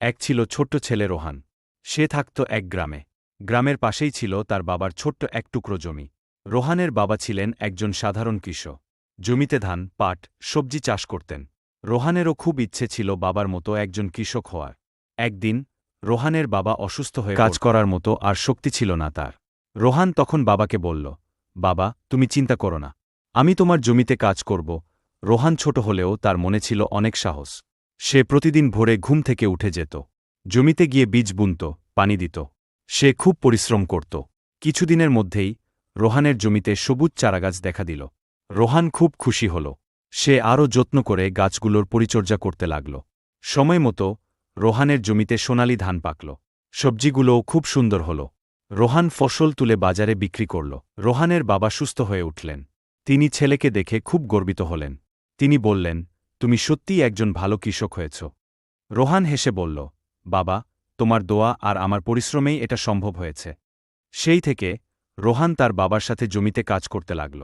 এক ছিল ছোট্ট ছেলে রোহান। সে থাকত এক গ্রামে। গ্রামের পাশেই ছিল তার বাবার ছোট্ট এক টুকরো জমি। রোহানের বাবা ছিলেন একজন সাধারণ কৃষক। জমিতে ধান পাট সবজি চাষ করতেন। রোহানেরও খুব ইচ্ছে ছিল বাবার মতো একজন কৃষক হওয়ার। একদিন রোহানের বাবা অসুস্থ হয়ে কাজ করার মতো আর শক্তি ছিল না তার। রোহান তখন বাবাকে বলল বাবা তুমি চিন্তা করো না। আমি তোমার জমিতে কাজ করব। রোহান ছোট হলেও তার মনে ছিল অনেক সাহস। সে প্রতিদিন ভোরে ঘুম থেকে উঠে যেত। জমিতে গিয়ে বীজ বুনত, পানি দিত। সে খুব পরিশ্রম করত। কিছুদিনের মধ্যেই রোহানের জমিতে সবুজ চারাগাছ দেখা দিল। রোহান খুব খুশি হল। সে আরও যত্ন করে গাছগুলোর পরিচর্যা করতে লাগল। সময় মতো রোহানের জমিতে সোনালি ধান পাকল। সবজিগুলোও খুব সুন্দর হল। রোহান ফসল তুলে বাজারে বিক্রি করল। রোহানের বাবা সুস্থ হয়ে উঠলেন। তিনি ছেলেকে দেখে খুব গর্বিত হলেন। তিনি বললেন তুমি সত্যিই একজন ভালো কৃষক হয়েছ। রোহান হেসে বলল, বাবা, তোমার দোয়া আর আমার পরিশ্রমেই এটা সম্ভব হয়েছে। সেই থেকে রোহান তার বাবার সাথে জমিতে কাজ করতে লাগল।